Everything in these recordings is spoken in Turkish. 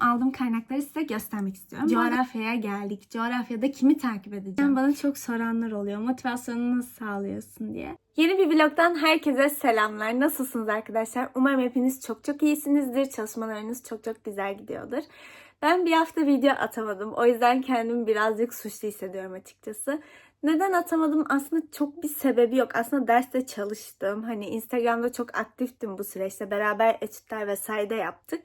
aldığım kaynakları size göstermek istiyorum. Coğrafyaya geldik. Coğrafyada kimi takip edeceğim? Bana çok soranlar oluyor. Motivasyonunu nasıl sağlıyorsun diye. Yeni bir vlogdan herkese selamlar. Nasılsınız arkadaşlar? Umarım hepiniz çok çok iyisinizdir. Çalışmalarınız çok çok güzel gidiyordur. Ben bir hafta video atamadım. O yüzden kendimi birazcık suçlu hissediyorum açıkçası. Neden atamadım? Aslında çok bir sebebi yok. Aslında derste çalıştım. Hani Instagram'da çok aktiftim bu süreçte. Beraber etütler vesaire de yaptık.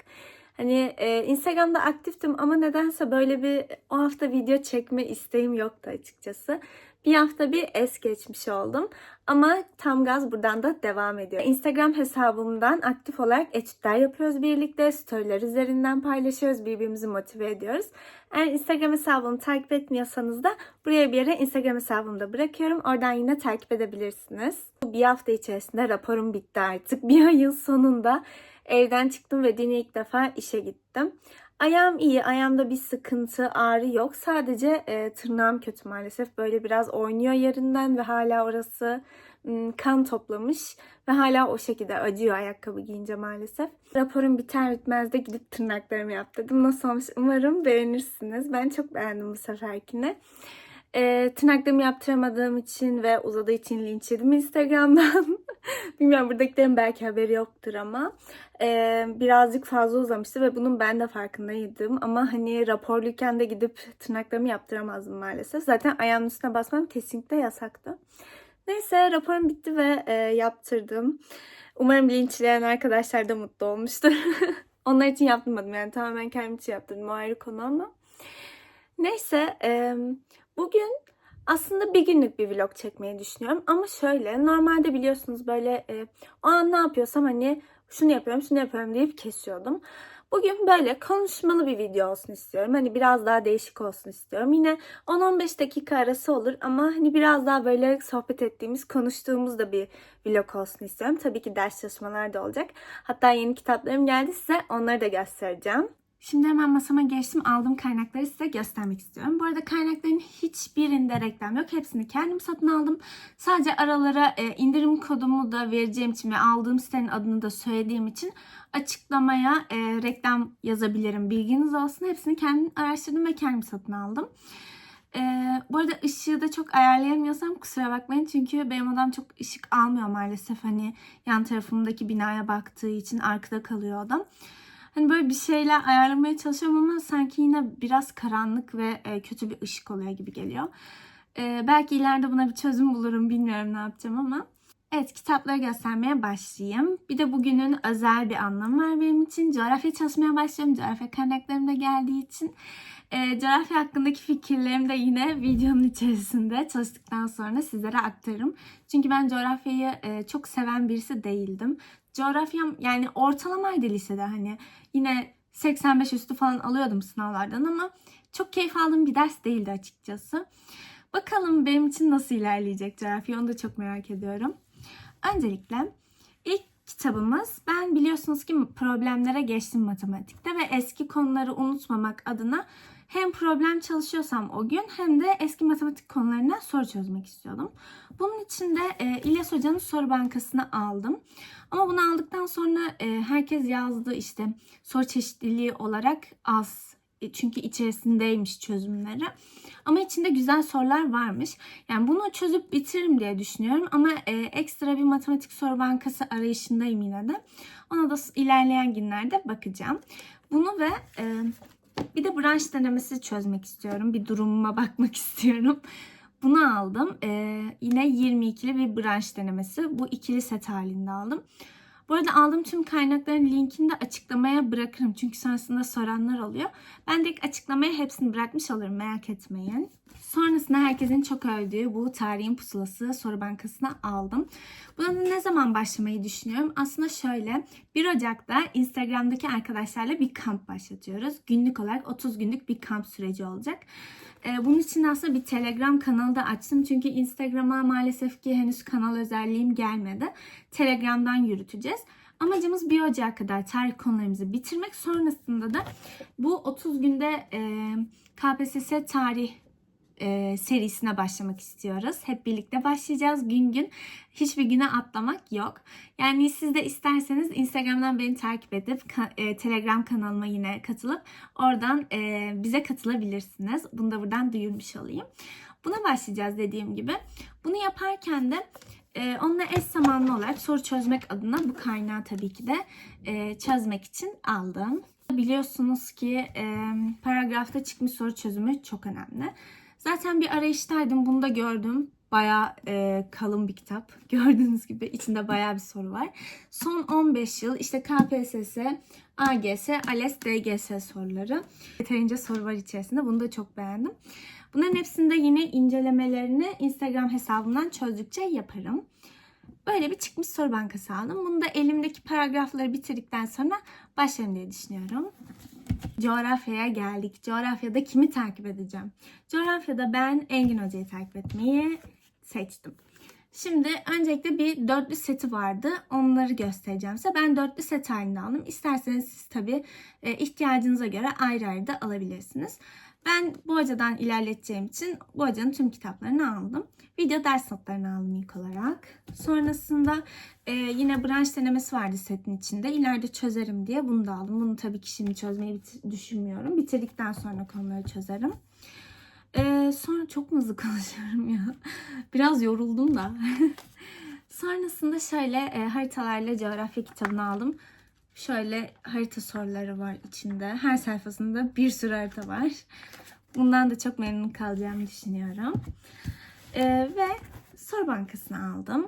Hani e, Instagram'da aktiftim ama nedense böyle bir o hafta video çekme isteğim yoktu açıkçası. Bir hafta bir es geçmiş oldum. Ama tam gaz buradan da devam ediyor. Instagram hesabımdan aktif olarak etütler yapıyoruz birlikte. Storyler üzerinden paylaşıyoruz. Birbirimizi motive ediyoruz. Eğer Instagram hesabımı takip etmiyorsanız da buraya bir yere Instagram hesabımı da bırakıyorum. Oradan yine takip edebilirsiniz. Bu bir hafta içerisinde raporum bitti artık. Bir ayın sonunda evden çıktım ve dün ilk defa işe gittim. Ayağım iyi, ayağımda bir sıkıntı, ağrı yok. Sadece e, tırnağım kötü maalesef. Böyle biraz oynuyor yerinden ve hala orası kan toplamış ve hala o şekilde acıyor ayakkabı giyince maalesef. Raporum biter bitmez de gidip tırnaklarımı yaptırdım. Nasıl olmuş umarım beğenirsiniz. Ben çok beğendim bu seferkini. E, tırnaklarımı yaptıramadığım için ve uzadığı için linç yedim Instagram'dan. Bilmiyorum buradakilerin belki haberi yoktur ama e, birazcık fazla uzamıştı ve bunun ben de farkındaydım. Ama hani raporluyken de gidip tırnaklarımı yaptıramazdım maalesef. Zaten ayağımın üstüne basmam kesinlikle yasaktı. Neyse raporum bitti ve e, yaptırdım. Umarım linçleyen arkadaşlar da mutlu olmuştur. Onlar için yaptırmadım yani tamamen kendim için yaptırdım o ayrı konu ama. Neyse e, bugün aslında bir günlük bir vlog çekmeyi düşünüyorum. Ama şöyle normalde biliyorsunuz böyle e, o an ne yapıyorsam hani şunu yapıyorum şunu yapıyorum deyip kesiyordum. Bugün böyle konuşmalı bir video olsun istiyorum. Hani biraz daha değişik olsun istiyorum. Yine 10-15 dakika arası olur ama hani biraz daha böyle sohbet ettiğimiz, konuştuğumuz da bir vlog olsun istiyorum. Tabii ki ders çalışmalar da olacak. Hatta yeni kitaplarım geldi size onları da göstereceğim. Şimdi hemen masama geçtim. Aldığım kaynakları size göstermek istiyorum. Bu arada kaynakların hiçbirinde reklam yok. Hepsini kendim satın aldım. Sadece aralara e, indirim kodumu da vereceğim için ve aldığım sitenin adını da söylediğim için açıklamaya e, reklam yazabilirim. Bilginiz olsun. Hepsini kendim araştırdım ve kendim satın aldım. E, bu arada ışığı da çok ayarlayamıyorsam kusura bakmayın. Çünkü benim odam çok ışık almıyor maalesef. Hani yan tarafımdaki binaya baktığı için arkada kalıyor odam. Hani böyle bir şeyler ayarlamaya çalışıyorum ama sanki yine biraz karanlık ve e, kötü bir ışık oluyor gibi geliyor. E, belki ileride buna bir çözüm bulurum. Bilmiyorum ne yapacağım ama. Evet kitapları göstermeye başlayayım. Bir de bugünün özel bir anlamı var benim için. Coğrafya çalışmaya başlıyorum. Coğrafya kaynaklarım da geldiği için. E, coğrafya hakkındaki fikirlerimi de yine videonun içerisinde çalıştıktan sonra sizlere aktarırım. Çünkü ben coğrafyayı e, çok seven birisi değildim. Coğrafyam yani ortalamaydı lisede hani yine 85 üstü falan alıyordum sınavlardan ama çok keyif aldığım bir ders değildi açıkçası. Bakalım benim için nasıl ilerleyecek coğrafya onu da çok merak ediyorum. Öncelikle ilk kitabımız ben biliyorsunuz ki problemlere geçtim matematikte ve eski konuları unutmamak adına hem problem çalışıyorsam o gün hem de eski matematik konularına soru çözmek istiyordum. Bunun için de e, İlyas Hoca'nın soru bankasını aldım. Ama bunu aldıktan sonra e, herkes yazdı işte soru çeşitliliği olarak az. E, çünkü içerisindeymiş çözümleri. Ama içinde güzel sorular varmış. Yani bunu çözüp bitiririm diye düşünüyorum. Ama e, ekstra bir matematik soru bankası arayışındayım yine de. Ona da ilerleyen günlerde bakacağım. Bunu ve e, bir de branş denemesi çözmek istiyorum. Bir durumuma bakmak istiyorum. Bunu aldım. Ee, yine 22'li bir branş denemesi. Bu ikili set halinde aldım. Bu arada aldığım tüm kaynakların linkini de açıklamaya bırakırım. Çünkü sonrasında soranlar oluyor. Ben de açıklamaya hepsini bırakmış olurum merak etmeyin. Sonrasında herkesin çok övdüğü bu tarihin pusulası soru bankasına aldım. Buna ne zaman başlamayı düşünüyorum? Aslında şöyle 1 Ocak'ta Instagram'daki arkadaşlarla bir kamp başlatıyoruz. Günlük olarak 30 günlük bir kamp süreci olacak. Ee, bunun için aslında bir Telegram kanalı da açtım. Çünkü Instagram'a maalesef ki henüz kanal özelliğim gelmedi. Telegram'dan yürüteceğiz. Amacımız 1 Ocak'a kadar tarih konularımızı bitirmek. Sonrasında da bu 30 günde KPSS tarih e, serisine başlamak istiyoruz. Hep birlikte başlayacağız gün gün. Hiçbir güne atlamak yok. Yani siz de isterseniz Instagram'dan beni takip edip ka- e, Telegram kanalıma yine katılıp oradan e, bize katılabilirsiniz. Bunu da buradan duyurmuş olayım. Buna başlayacağız dediğim gibi. Bunu yaparken de e, onunla eş zamanlı olarak soru çözmek adına bu kaynağı tabii ki de e, çözmek için aldım. Biliyorsunuz ki e, paragrafta çıkmış soru çözümü çok önemli. Zaten bir arayıştaydım. Bunu da gördüm. Bayağı e, kalın bir kitap. Gördüğünüz gibi içinde bayağı bir soru var. Son 15 yıl işte KPSS, AGS, ALES, DGS soruları. Yeterince soru var içerisinde. Bunu da çok beğendim. Bunların hepsinde yine incelemelerini Instagram hesabımdan çözdükçe yaparım. Böyle bir çıkmış soru bankası aldım. Bunu da elimdeki paragrafları bitirdikten sonra başlarım diye düşünüyorum. Coğrafyaya geldik. Coğrafyada kimi takip edeceğim? Coğrafyada ben Engin Hoca'yı takip etmeyi seçtim. Şimdi öncelikle bir dörtlü seti vardı. Onları göstereceğim size. Ben dörtlü set halinde aldım. İsterseniz siz tabii e, ihtiyacınıza göre ayrı ayrı da alabilirsiniz. Ben bu hocadan ilerleteceğim için bu hocanın tüm kitaplarını aldım. Video ders notlarını aldım ilk olarak. Sonrasında e, yine branş denemesi vardı setin içinde. İleride çözerim diye bunu da aldım. Bunu tabii ki şimdi çözmeyi düşünmüyorum. Bitirdikten sonra konuları çözerim. E, sonra çok mu hızlı konuşuyorum ya. Biraz yoruldum da. Sonrasında şöyle e, haritalarla coğrafya kitabını aldım. Şöyle harita soruları var içinde. Her sayfasında bir sürü harita var. Bundan da çok memnun kalacağımı düşünüyorum. Ee, ve soru bankasını aldım.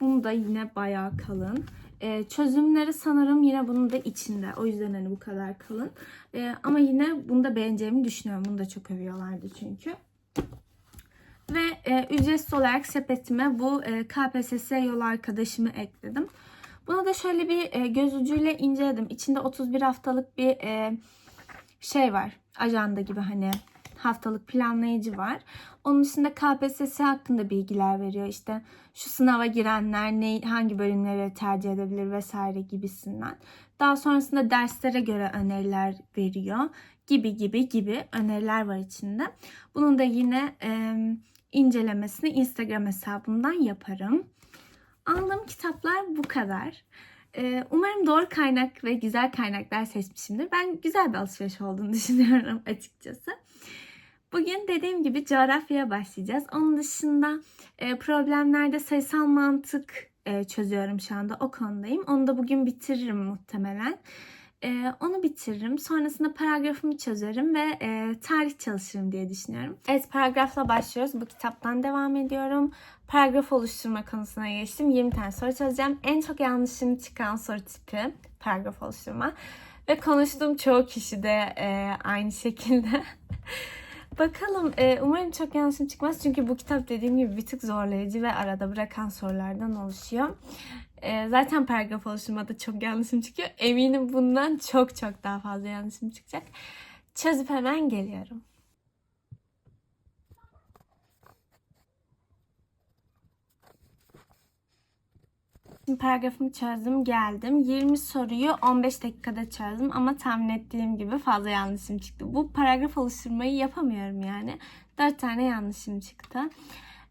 Bunu da yine bayağı kalın. Ee, çözümleri sanırım yine bunun da içinde. O yüzden hani bu kadar kalın. Ee, ama yine bunu da beğeneceğimi düşünüyorum. Bunu da çok övüyorlardı çünkü. Ve e, ücretsiz olarak sepetime bu e, KPSS yol arkadaşımı ekledim. Buna da şöyle bir e, göz ucuyla inceledim. İçinde 31 haftalık bir e, şey var. Ajanda gibi hani haftalık planlayıcı var. Onun dışında KPSS hakkında bilgiler veriyor. İşte şu sınava girenler ne, hangi bölümleri tercih edebilir vesaire gibisinden. Daha sonrasında derslere göre öneriler veriyor. Gibi gibi gibi öneriler var içinde. Bunun da yine e, incelemesini Instagram hesabımdan yaparım. Aldığım kitaplar bu kadar. Umarım doğru kaynak ve güzel kaynaklar seçmişimdir. Ben güzel bir alışveriş olduğunu düşünüyorum açıkçası. Bugün dediğim gibi coğrafyaya başlayacağız. Onun dışında e, problemlerde sayısal mantık e, çözüyorum şu anda. O konudayım. Onu da bugün bitiririm muhtemelen. E, onu bitiririm. Sonrasında paragrafımı çözerim ve tarih çalışırım diye düşünüyorum. Evet paragrafla başlıyoruz. Bu kitaptan devam ediyorum. Paragraf oluşturma konusuna geçtim. 20 tane soru çözeceğim. En çok yanlışım çıkan soru tipi paragraf oluşturma. Ve konuştuğum çoğu kişi de aynı şekilde. Bakalım e, umarım çok yanlışım çıkmaz. Çünkü bu kitap dediğim gibi bir tık zorlayıcı ve arada bırakan sorulardan oluşuyor. E, zaten paragraf oluşturmada çok yanlışım çıkıyor. Eminim bundan çok çok daha fazla yanlışım çıkacak. Çözüp hemen geliyorum. Şimdi paragrafımı çözdüm geldim. 20 soruyu 15 dakikada çözdüm ama tahmin ettiğim gibi fazla yanlışım çıktı. Bu paragraf oluşturmayı yapamıyorum yani. 4 tane yanlışım çıktı.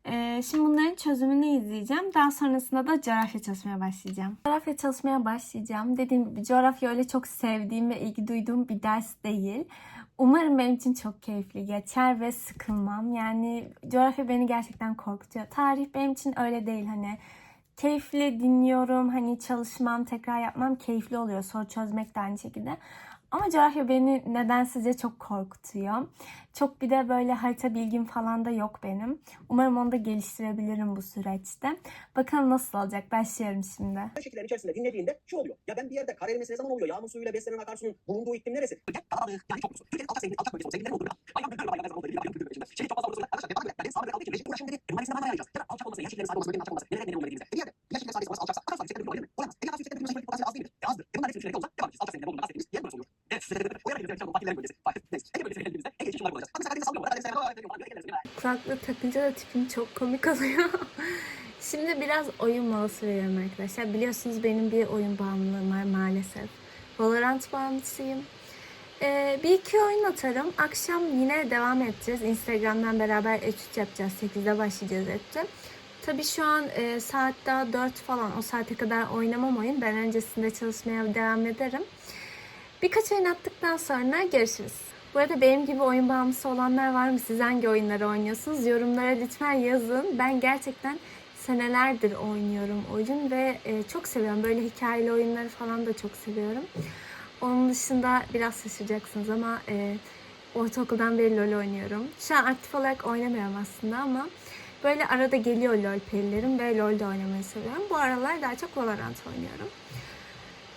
Ee, şimdi bunların çözümünü izleyeceğim. Daha sonrasında da coğrafya çalışmaya başlayacağım. Coğrafya çalışmaya başlayacağım. Dediğim gibi coğrafya öyle çok sevdiğim ve ilgi duyduğum bir ders değil. Umarım benim için çok keyifli geçer ve sıkılmam. Yani coğrafya beni gerçekten korkutuyor. Tarih benim için öyle değil hani keyifli dinliyorum. Hani çalışmam, tekrar yapmam keyifli oluyor. Soru çözmek de aynı şekilde. Ama coğrafya beni nedensizce çok korkutuyor. Çok bir de böyle harita bilgim falan da yok benim. Umarım onu da geliştirebilirim bu süreçte. Bakalım nasıl olacak. Başlıyorum şimdi. şekillerin içerisinde dinlediğinde şu oluyor. Ya ben bir yerde kar erimesi ne zaman oluyor? Yağmur suyuyla beslenen akarsunun bulunduğu iklim neresi? Dağlık yani çok Türkiye'nin alçak sevgili alçak bölgesi sevgililerin olduğu bir Aynen böyle böyle böyle böyle böyle böyle Şey çok fazla olursa arkadaşlar ben ben sağlık kaldığı için rejim uğraşın dedi. Üniversitede bana ayarlayacağız. Ya alçak olması, yaşlıkların sahip olması, bölgenin alçak olması. Nereden nereye olmalı dediğimizde. Bir yerde yaşlıkların sahip olması alçaksa akarsu yüksekte bir olabilir mi? Olamaz. Peki akarsu yüksekte bir olması potansiyeli az değil midir? E azdır. E bunlar hepsi yüksekte olacak. Devam edeceğiz. Alçak sevgililerin olduğunu bahsettiğimiz yer burası oluyor. Kulaklığı takınca da tipim çok komik oluyor. Şimdi biraz oyun molası veriyorum arkadaşlar. Biliyorsunuz benim bir oyun bağımlılığım var maalesef. Valorant bağımlısıyım. Ee, bir iki oyun atarım. Akşam yine devam edeceğiz. Instagram'dan beraber etüt yapacağız. 8'de başlayacağız etüte. Tabii şu an e, saat daha 4 falan. O saate kadar oynamam oyun. Ben öncesinde çalışmaya devam ederim. Birkaç oyun attıktan sonra görüşürüz. Bu arada benim gibi oyun bağımlısı olanlar var mı? Siz hangi oyunları oynuyorsunuz? Yorumlara lütfen yazın. Ben gerçekten senelerdir oynuyorum oyun ve e, çok seviyorum. Böyle hikayeli oyunları falan da çok seviyorum. Onun dışında biraz şaşıracaksınız ama e, ortaokuldan beri LoL oynuyorum. Şu an aktif olarak oynamıyorum aslında ama böyle arada geliyor LoL perilerim ve LoL'de oynamayı seviyorum. Bu aralar daha çok Valorant oynuyorum.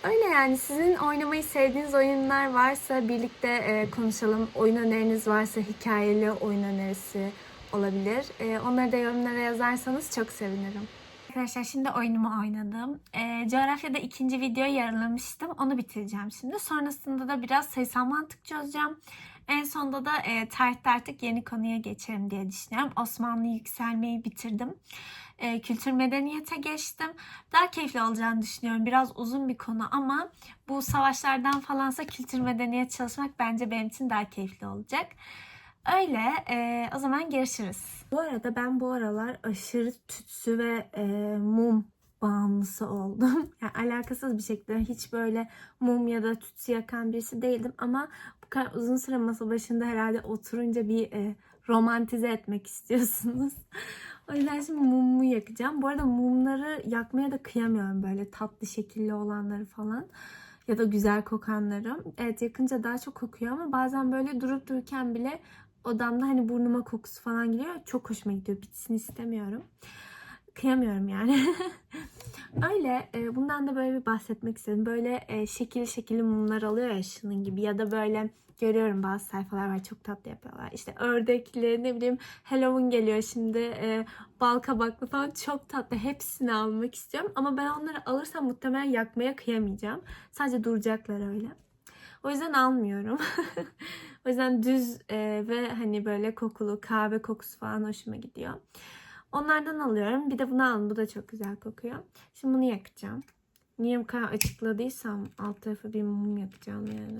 Öyle yani sizin oynamayı sevdiğiniz oyunlar varsa birlikte e, konuşalım. Oyun öneriniz varsa hikayeli oyun önerisi olabilir. E, onları da yorumlara yazarsanız çok sevinirim. Arkadaşlar şimdi oyunumu oynadım. E, coğrafyada ikinci videoyu yaralamıştım. Onu bitireceğim şimdi. Sonrasında da biraz sayısal mantık çözeceğim. En sonunda da e, tarihte artık yeni konuya geçerim diye düşünüyorum. Osmanlı yükselmeyi bitirdim. E, kültür medeniyete geçtim. Daha keyifli olacağını düşünüyorum. Biraz uzun bir konu ama bu savaşlardan falansa kültür medeniyet çalışmak bence benim için daha keyifli olacak. Öyle. e, o zaman görüşürüz. Bu arada ben bu aralar aşırı tütsü ve e, mum bağımlısı oldum. Yani alakasız bir şekilde hiç böyle mum ya da tütsü yakan birisi değildim ama bu kadar uzun süre masa başında herhalde oturunca bir e, romantize etmek istiyorsunuz. O yüzden şimdi mumumu yakacağım. Bu arada mumları yakmaya da kıyamıyorum böyle tatlı şekilli olanları falan ya da güzel kokanları. Evet yakınca daha çok kokuyor ama bazen böyle durup dururken bile odamda hani burnuma kokusu falan geliyor. Çok hoşuma gidiyor. Bitsin istemiyorum. Kıyamıyorum yani. Öyle e, bundan da böyle bir bahsetmek istedim. Böyle e, şekilli şekilli mumlar alıyor ya şunun gibi ya da böyle görüyorum bazı sayfalar var çok tatlı yapıyorlar. İşte ördekli ne bileyim Halloween geliyor şimdi e, bal kabaklı falan çok tatlı hepsini almak istiyorum. Ama ben onları alırsam muhtemelen yakmaya kıyamayacağım. Sadece duracaklar öyle. O yüzden almıyorum. o yüzden düz e, ve hani böyle kokulu kahve kokusu falan hoşuma gidiyor. Onlardan alıyorum. Bir de bunu aldım. Bu da çok güzel kokuyor. Şimdi bunu yakacağım. Niye bu kadar açıkladıysam alt tarafı bir mum yakacağım yani.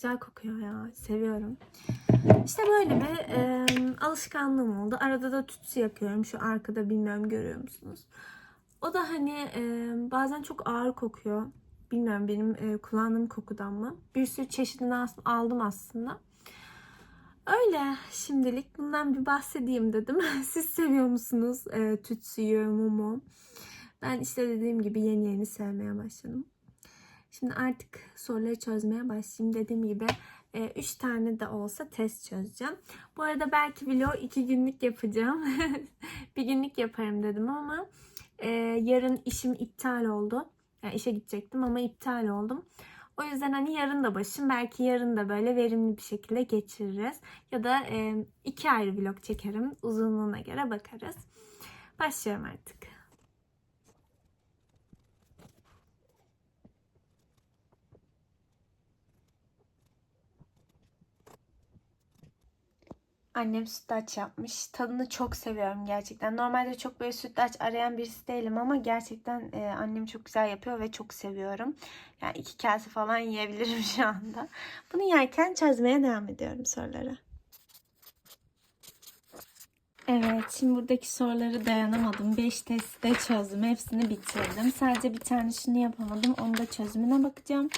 Güzel kokuyor ya. Seviyorum. İşte böyle bir e, alışkanlığım oldu. Arada da tütsü yakıyorum. Şu arkada bilmiyorum görüyor musunuz? O da hani e, bazen çok ağır kokuyor. Bilmiyorum benim e, kullandığım kokudan mı? Bir sürü çeşidini aldım aslında. Öyle şimdilik bundan bir bahsedeyim dedim. Siz seviyor musunuz e, tütsüyü, mumu? Ben işte dediğim gibi yeni yeni sevmeye başladım. Şimdi artık soruları çözmeye başlayayım. Dediğim gibi 3 tane de olsa test çözeceğim. Bu arada belki vlog 2 günlük yapacağım. bir günlük yaparım dedim ama e, yarın işim iptal oldu. Yani işe gidecektim ama iptal oldum. O yüzden hani yarın da başım belki yarın da böyle verimli bir şekilde geçiririz. Ya da e, iki ayrı vlog çekerim. Uzunluğuna göre bakarız. Başlıyorum artık. Annem sütlaç yapmış. Tadını çok seviyorum gerçekten. Normalde çok böyle sütlaç arayan birisi değilim ama gerçekten e, annem çok güzel yapıyor ve çok seviyorum. Yani iki kase falan yiyebilirim şu anda. Bunu yerken çözmeye devam ediyorum soruları. Evet, şimdi buradaki soruları dayanamadım. 5 testi de çözdüm. Hepsini bitirdim. Sadece bir tane şunu yapamadım. Onu da çözümüne bakacağım.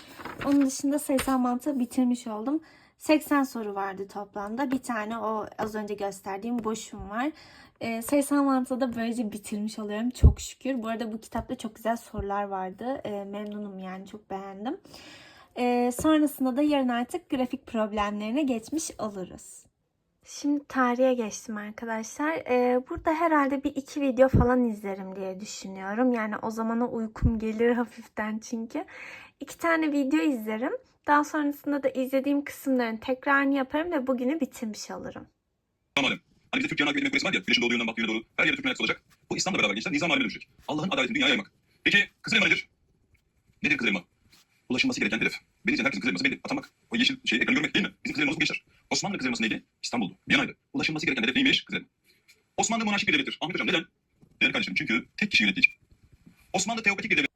Onun dışında sayısal mantığı bitirmiş oldum. 80 soru vardı toplamda. Bir tane o az önce gösterdiğim boşum var. E, sayısal mantığı böylece bitirmiş oluyorum. Çok şükür. Bu arada bu kitapta çok güzel sorular vardı. E, memnunum yani çok beğendim. E, sonrasında da yarın artık grafik problemlerine geçmiş oluruz. Şimdi tarihe geçtim arkadaşlar. Ee, burada herhalde bir iki video falan izlerim diye düşünüyorum. Yani o zamana uykum gelir hafiften çünkü. İki tane video izlerim. Daha sonrasında da izlediğim kısımların tekrarını yaparım ve bugünü bitirmiş olurum. Malum. Hani bizde Türkiye'nin akıbetine kulesi var ya, güneşin doğduğu yönden baktığı yöne doğru, her yere Türk meyvesi olacak. Bu İslam'la beraber gençler nizam haline dönüşecek. Allah'ın adaletini dünyaya yaymak. Peki kızıl elma nedir? Nedir kızıl? Ulaşılması gereken hedef. Beni izleyen herkesin kızıl elması belli. Atamak. O yeşil şeyi ekranı görmek değil mi? Bizim kızıl elmamız bu gençler. Osmanlı kızıl elması neydi? İstanbul'du. Viyana'ydı. Ulaşılması gereken hedef neymiş? Kızıl elma. Osmanlı monarşik bir devlettir. Ahmet Hocam neden? Değerli kardeşim çünkü tek kişi yönettiği için. Osmanlı teokratik bir devlet.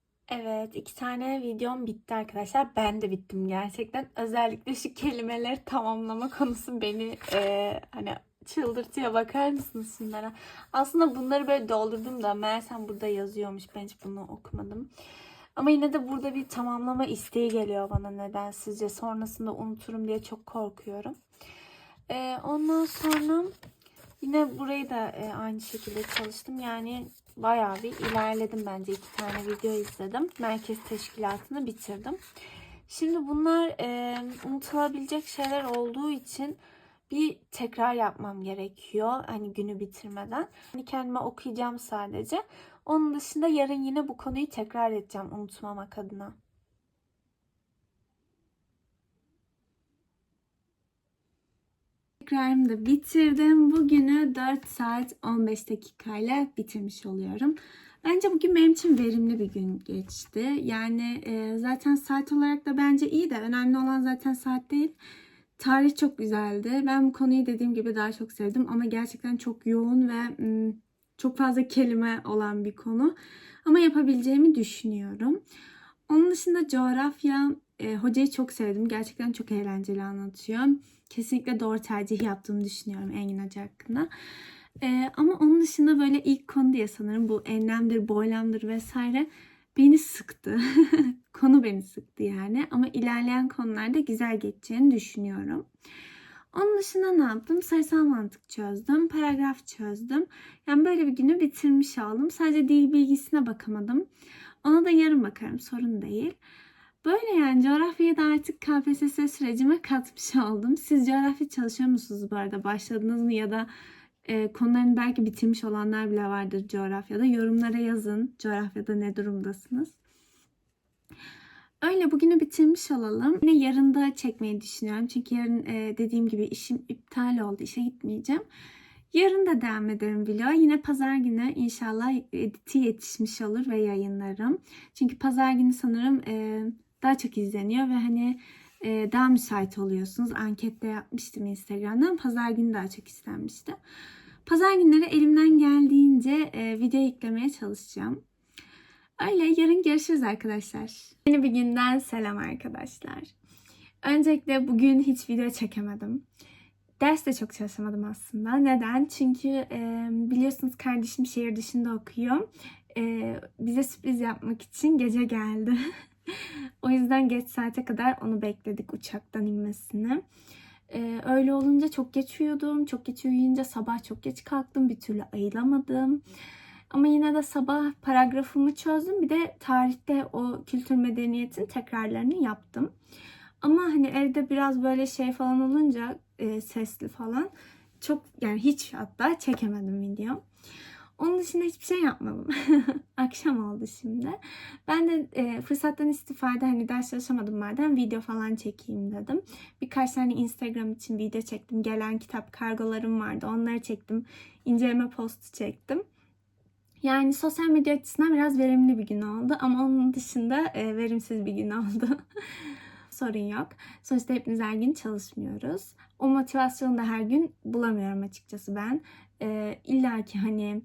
Evet iki tane videom bitti arkadaşlar. Ben de bittim gerçekten. Özellikle şu kelimeleri tamamlama konusu beni e, hani çıldırtıyor. Bakar mısınız şunlara? Aslında bunları böyle doldurdum da meğersem burada yazıyormuş. Ben hiç bunu okumadım. Ama yine de burada bir tamamlama isteği geliyor bana neden sizce sonrasında unuturum diye çok korkuyorum. E, ondan sonra yine burayı da e, aynı şekilde çalıştım. Yani bayağı bir ilerledim bence. iki tane video izledim. Merkez teşkilatını bitirdim. Şimdi bunlar e, unutulabilecek şeyler olduğu için bir tekrar yapmam gerekiyor. Hani günü bitirmeden. Hani kendime okuyacağım sadece. Onun dışında yarın yine bu konuyu tekrar edeceğim unutmamak adına. Tekrarımı da bitirdim. Bugünü 4 saat 15 dakikayla bitirmiş oluyorum. Bence bugün benim için verimli bir gün geçti. Yani e, zaten saat olarak da bence iyi de önemli olan zaten saat değil. Tarih çok güzeldi. Ben bu konuyu dediğim gibi daha çok sevdim ama gerçekten çok yoğun ve mm, çok fazla kelime olan bir konu. Ama yapabileceğimi düşünüyorum. Onun dışında coğrafya e, hocayı çok sevdim. Gerçekten çok eğlenceli anlatıyor. Kesinlikle doğru tercih yaptığımı düşünüyorum Engin Hoca hakkında. E, ama onun dışında böyle ilk konu diye sanırım bu enlemdir, boylamdır vesaire beni sıktı. konu beni sıktı yani. Ama ilerleyen konularda güzel geçeceğini düşünüyorum. Onun dışında ne yaptım? Sayısal mantık çözdüm, paragraf çözdüm. Yani böyle bir günü bitirmiş oldum. Sadece dil bilgisine bakamadım. Ona da yarın bakarım, sorun değil. Böyle yani coğrafyayı da artık KPSS sürecime katmış oldum. Siz coğrafya çalışıyor musunuz bu arada? Başladınız mı ya da e, konularını belki bitirmiş olanlar bile vardır coğrafyada. Yorumlara yazın coğrafyada ne durumdasınız. Öyle bugünü bitirmiş olalım. Yine yarın da çekmeyi düşünüyorum. Çünkü yarın e, dediğim gibi işim iptal oldu. İşe gitmeyeceğim. Yarın da devam ederim vlog. Yine pazar günü inşallah editi yetişmiş olur ve yayınlarım. Çünkü pazar günü sanırım e, daha çok izleniyor ve hani e, daha müsait oluyorsunuz. Ankette yapmıştım Instagram'dan. Pazar günü daha çok istenmişti. Pazar günleri elimden geldiğince e, video yüklemeye çalışacağım. Öyle yarın görüşürüz arkadaşlar. Yeni bir günden selam arkadaşlar. Öncelikle bugün hiç video çekemedim. Ders de çok çalışamadım aslında. Neden? Çünkü e, biliyorsunuz kardeşim şehir dışında okuyor. E, bize sürpriz yapmak için gece geldi. o yüzden geç saate kadar onu bekledik uçaktan inmesini. E, öyle olunca çok geç uyudum. Çok geç uyuyunca sabah çok geç kalktım. Bir türlü ayılamadım. Ama yine de sabah paragrafımı çözdüm. Bir de tarihte o kültür medeniyetin tekrarlarını yaptım. Ama hani evde biraz böyle şey falan olunca e, sesli falan çok yani hiç hatta çekemedim video. Onun dışında hiçbir şey yapmadım. Akşam oldu şimdi. Ben de e, fırsattan istifade hani ders çalışamadım madem video falan çekeyim dedim. Birkaç tane Instagram için video çektim. Gelen kitap kargolarım vardı. Onları çektim. İnceleme postu çektim. Yani sosyal medya açısından biraz verimli bir gün oldu ama onun dışında e, verimsiz bir gün oldu. Sorun yok. Sonuçta hepimiz her gün çalışmıyoruz. O motivasyonu da her gün bulamıyorum açıkçası ben. E, İlla ki hani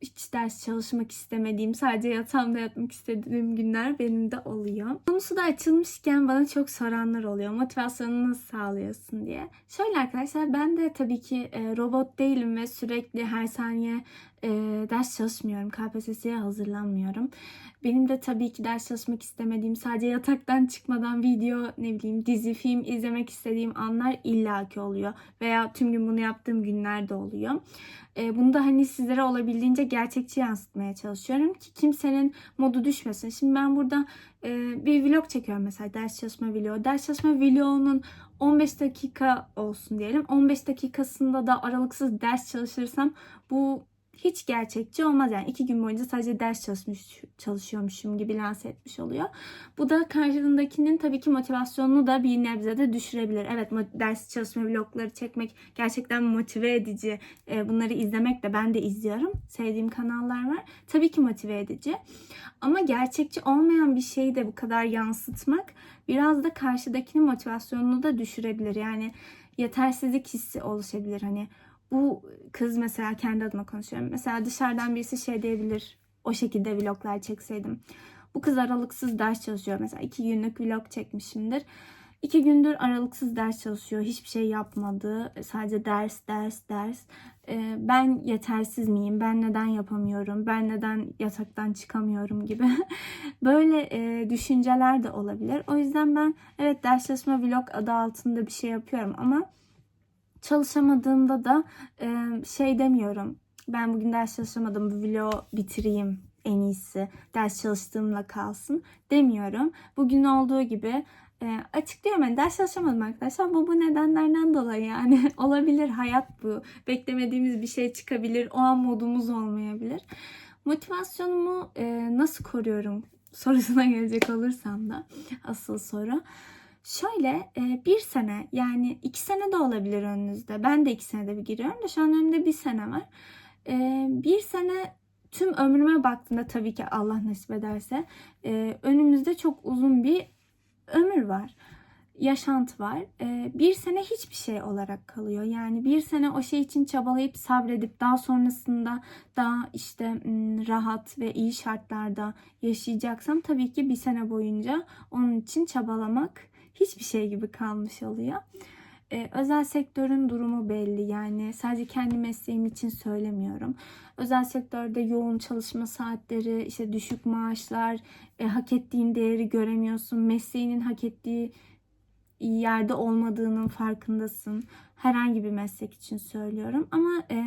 hiç ders çalışmak istemediğim, sadece yatağımda yatmak istediğim günler benim de oluyor. Konusu da açılmışken bana çok soranlar oluyor. Motivasyonunu nasıl sağlıyorsun diye. Şöyle arkadaşlar ben de tabii ki robot değilim ve sürekli her saniye e, ders çalışmıyorum. KPSS'ye hazırlanmıyorum. Benim de tabii ki ders çalışmak istemediğim, sadece yataktan çıkmadan video, ne bileyim dizi, film izlemek istediğim anlar illaki oluyor. Veya tüm gün bunu yaptığım günler de oluyor. E, bunu da hani sizlere olabildiğince gerçekçi yansıtmaya çalışıyorum ki kimsenin modu düşmesin. Şimdi ben burada e, bir vlog çekiyorum mesela ders çalışma vlogu. Ders çalışma vlogunun 15 dakika olsun diyelim. 15 dakikasında da aralıksız ders çalışırsam bu hiç gerçekçi olmaz. Yani iki gün boyunca sadece ders çalışmış, çalışıyormuşum gibi lanse etmiş oluyor. Bu da karşılığındakinin tabii ki motivasyonunu da bir nebze de düşürebilir. Evet ders çalışma vlogları çekmek gerçekten motive edici. E, bunları izlemek de ben de izliyorum. Sevdiğim kanallar var. Tabii ki motive edici. Ama gerçekçi olmayan bir şeyi de bu kadar yansıtmak biraz da karşıdakinin motivasyonunu da düşürebilir. Yani yetersizlik hissi oluşabilir. Hani bu kız mesela kendi adıma konuşuyorum. Mesela dışarıdan birisi şey diyebilir. O şekilde vloglar çekseydim. Bu kız aralıksız ders çalışıyor. Mesela iki günlük vlog çekmişimdir. İki gündür aralıksız ders çalışıyor. Hiçbir şey yapmadı. Sadece ders, ders, ders. Ee, ben yetersiz miyim? Ben neden yapamıyorum? Ben neden yataktan çıkamıyorum gibi. Böyle e, düşünceler de olabilir. O yüzden ben evet ders çalışma vlog adı altında bir şey yapıyorum ama çalışamadığımda da e, şey demiyorum. Ben bugün ders çalışamadım. Bu vlogu bitireyim en iyisi. Ders çalıştığımla kalsın demiyorum. Bugün olduğu gibi e, açıklıyorum. Yani ders çalışamadım arkadaşlar. Bu bu nedenlerden dolayı yani olabilir. Hayat bu. Beklemediğimiz bir şey çıkabilir. O an modumuz olmayabilir. Motivasyonumu e, nasıl koruyorum sorusuna gelecek olursam da asıl soru. Şöyle e, bir sene yani iki sene de olabilir önünüzde. Ben de iki senede bir giriyorum da şu an önümde bir sene var. E, bir sene tüm ömrüme baktığımda tabii ki Allah nasip ederse e, önümüzde çok uzun bir ömür var. Yaşantı var. Bir sene hiçbir şey olarak kalıyor. Yani bir sene o şey için çabalayıp sabredip daha sonrasında daha işte rahat ve iyi şartlarda yaşayacaksam tabii ki bir sene boyunca onun için çabalamak hiçbir şey gibi kalmış oluyor. Ee, özel sektörün durumu belli yani sadece kendi mesleğim için söylemiyorum. Özel sektörde yoğun çalışma saatleri, işte düşük maaşlar, e, hak ettiğin değeri göremiyorsun, mesleğinin hak ettiği yerde olmadığının farkındasın. Herhangi bir meslek için söylüyorum ama e,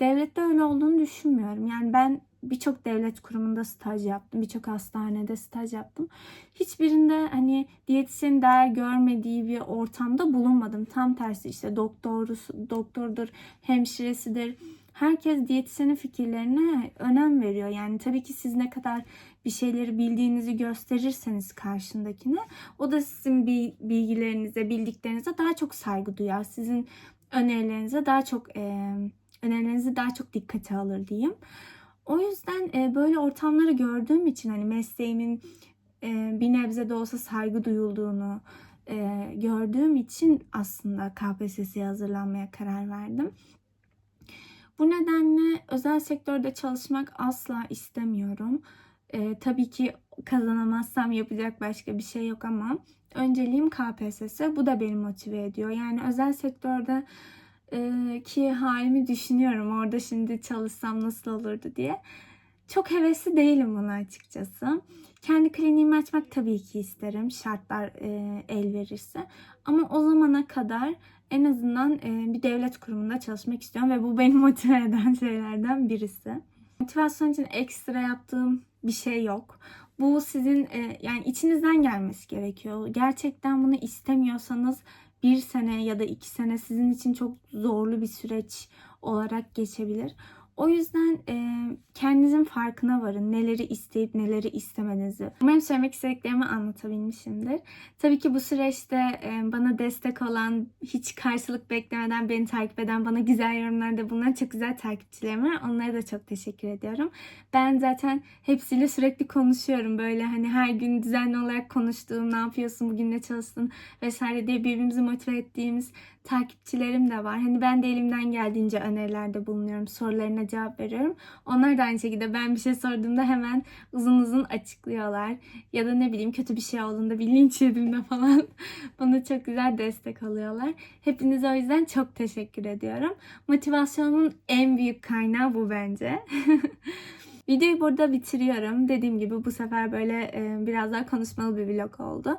devlette öyle olduğunu düşünmüyorum. Yani ben birçok devlet kurumunda staj yaptım, birçok hastanede staj yaptım. Hiçbirinde hani diyetisyenin değer görmediği bir ortamda bulunmadım. Tam tersi işte doktorusu, doktordur, hemşiresidir. Herkes diyetisyenin fikirlerine önem veriyor. Yani tabii ki siz ne kadar bir şeyleri bildiğinizi gösterirseniz karşındakine o da sizin bi- bilgilerinize, bildiklerinize daha çok saygı duyar. Sizin önerilerinize daha çok e, önerilerinizi daha çok dikkate alır diyeyim. O yüzden e, böyle ortamları gördüğüm için hani mesleğimin e, bir nebze de olsa saygı duyulduğunu e, gördüğüm için aslında KPSS'ye hazırlanmaya karar verdim. Bu nedenle özel sektörde çalışmak asla istemiyorum. Tabii ki kazanamazsam yapacak başka bir şey yok ama önceliğim KPSS. Bu da beni motive ediyor. Yani özel sektörde e, ki halimi düşünüyorum. Orada şimdi çalışsam nasıl olurdu diye. Çok hevesli değilim buna açıkçası. Kendi kliniğimi açmak tabii ki isterim. Şartlar e, el verirse. Ama o zamana kadar en azından e, bir devlet kurumunda çalışmak istiyorum ve bu beni motive eden şeylerden birisi. Motivasyon için ekstra yaptığım bir şey yok. Bu sizin e, yani içinizden gelmesi gerekiyor. Gerçekten bunu istemiyorsanız bir sene ya da iki sene sizin için çok zorlu bir süreç olarak geçebilir. O yüzden e, kendinizin farkına varın. Neleri isteyip neleri istemenizi. Umarım söylemek istediklerimi anlatabilmişimdir. Tabii ki bu süreçte e, bana destek olan, hiç karşılık beklemeden beni takip eden, bana güzel yorumlarda bulunan çok güzel takipçilerim var. Onlara da çok teşekkür ediyorum. Ben zaten hepsiyle sürekli konuşuyorum. Böyle hani her gün düzenli olarak konuştuğum, ne yapıyorsun, bugün ne çalıştın vesaire diye birbirimizi motive ettiğimiz takipçilerim de var. Hani ben de elimden geldiğince önerilerde bulunuyorum. Sorularına cevap veriyorum. Onlar da aynı şekilde ben bir şey sorduğumda hemen uzun uzun açıklıyorlar. Ya da ne bileyim kötü bir şey olduğunda bir linç yediğimde falan bana çok güzel destek alıyorlar. Hepinize o yüzden çok teşekkür ediyorum. Motivasyonumun en büyük kaynağı bu bence. Videoyu burada bitiriyorum. Dediğim gibi bu sefer böyle e, biraz daha konuşmalı bir vlog oldu.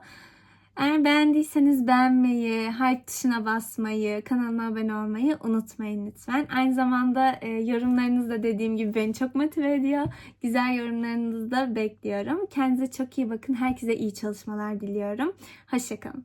Eğer beğendiyseniz beğenmeyi, hype tuşuna basmayı, kanalıma abone olmayı unutmayın lütfen. Aynı zamanda e, yorumlarınız da dediğim gibi beni çok motive ediyor. Güzel yorumlarınızı da bekliyorum. Kendinize çok iyi bakın. Herkese iyi çalışmalar diliyorum. Hoşçakalın.